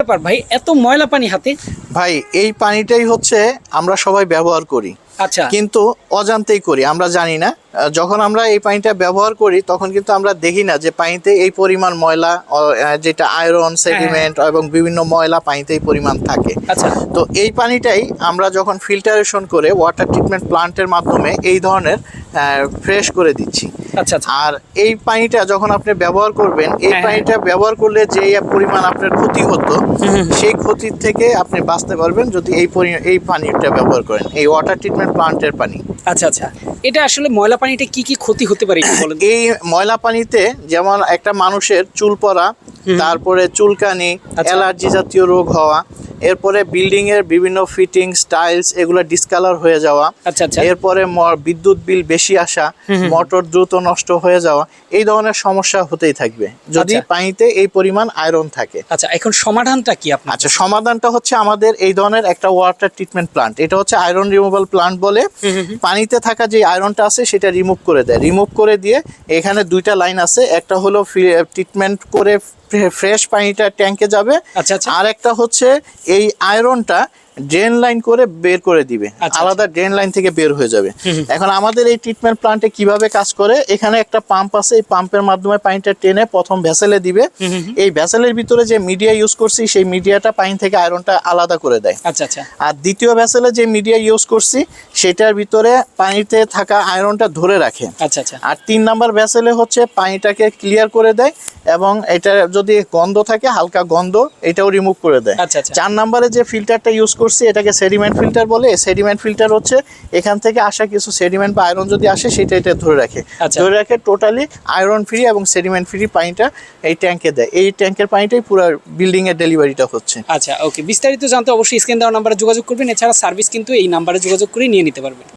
ব্যাপার ভাই এত ময়লা পানি হাতে? ভাই এই পানিটাই হচ্ছে আমরা সবাই ব্যবহার করি। আচ্ছা। কিন্তু অজান্তেই করি আমরা জানি না। যখন আমরা এই পানিটা ব্যবহার করি তখন কিন্তু আমরা দেখি না যে পানিতে এই পরিমাণ ময়লা যেটা আয়রন সেডিমেন্ট এবং বিভিন্ন ময়লা পানিতে এই পরিমাণ থাকে। আচ্ছা। তো এই পানিটাই আমরা যখন ফিল্টারেশন করে ওয়াটার ট্রিটমেন্ট প্লান্টের মাধ্যমে এই ধরনের ফ্রেশ করে দিচ্ছি। আচ্ছা আচ্ছা। আর এই পানিটা যখন আপনি ব্যবহার করবেন এই হ্যাঁ, হ্যাঁ। পানিটা ব্যবহার করলে যে পরিমাণ আপনার ক্ষতি হতো সেই ক্ষতির থেকে আপনি বাঁচতে পারবেন যদি এই পরি- এই পানিটা ব্যবহার করেন এই ওয়াটার ট্রিটমেন্ট প্লান্টের পানি। আচ্ছা আচ্ছা। এটা আসলে ময়লা পানিটা কি কি ক্ষতি হতে পারে বলেন এই ময়লা পানিতে যেমন একটা মানুষের চুল পড়া তারপরে চুলকানি আচ্ছা। অ্যালার্জি জাতীয় রোগ হওয়া এরপরে বিল্ডিং এর বিভিন্ন ফিটিং স্টাইলস এগুলো ডিসকালার হয়ে যাওয়া। আচ্ছা আচ্ছা। এরপরে ম- বিদ্যুৎ বিল বেশি আসা মোটর দ্রুত নষ্ট হয়ে যাওয়া এই ধরনের সমস্যা হতেই থাকবে। যদি আচ্ছা। পানিতে এই পরিমাণ আয়রন থাকে। আচ্ছা এখন সমাধানটা কি আপনার? আচ্ছা সমাধানটা হচ্ছে আমাদের এই ধরনের একটা ওয়াটার ট্রিটমেন্ট প্লান্ট এটা হচ্ছে আয়রন রিমুভাল প্লান্ট বলে। পানিতে থাকা যে আয়রনটা আছে সেটা রিমুভ করে দেয়। রিমুভ করে দিয়ে এখানে দুইটা লাইন আছে। একটা হলো ট্রিটমেন্ট করে ফ্রেশ পানিটা ট্যাঙ্কে যাবে। আচ্ছা আচ্ছা। আর একটা হচ্ছে এই আয়রনটা ড্রেন লাইন করে বের করে দিবে। আচ্ছা, আলাদা ড্রেন লাইন থেকে বের হয়ে যাবে। এখন আমাদের এই ট্রিটমেন্ট প্লান্টে কীভাবে কাজ করে এখানে একটা পাম্প আছে এই পাম্পের মাধ্যমে পানিটা টেনে প্রথম ভেসেলে দিবে। এই ভেসেলের ভিতরে যে মিডিয়া ইউজ করছি সেই মিডিয়াটা পানি থেকে আয়রনটা আলাদা করে দেয়। আচ্ছা আচ্ছা। আর দ্বিতীয় ভেসেলে যে মিডিয়া ইউজ করছি সেটার ভিতরে পানিতে থাকা আয়রনটা ধরে রাখে। আচ্ছা আচ্ছা। আর তিন নাম্বার ভেসেলে হচ্ছে পানিটাকে ক্লিয়ার করে দেয় এবং এটা যদি গন্ধ থাকে হালকা গন্ধ এটাও রিমুভ করে দেয়। আচ্ছা আচ্ছা। চার নাম্বারে যে ফিল্টারটা ইউজ করছি এটাকে সেডিমেন্ট ফিল্টার বলে। সেডিমেন্ট ফিল্টার হচ্ছে এখান থেকে আসা কিছু সেডিমেন্ট বা আয়রন যদি আসে সেটা এটা ধরে রাখে। আচ্ছা। ধরে রাখে টোটালি আয়রন ফ্রি এবং সেডিমেন্ট ফ্রি পানিটা এই ট্যাঙ্কে দেয়। এই ট্যাঙ্কের পানিটাই পুরো বিল্ডিং এর ডেলিভারিটা হচ্ছে। আচ্ছা ওকে বিস্তারিত জানতে অবশ্যই স্ক্রিন দেওয়া নাম্বারে যোগাযোগ করবেন। এছাড়া সার্ভিস কিন্তু এই নাম্বারে যোগাযোগ করে নিয়ে নিতে পারবেন।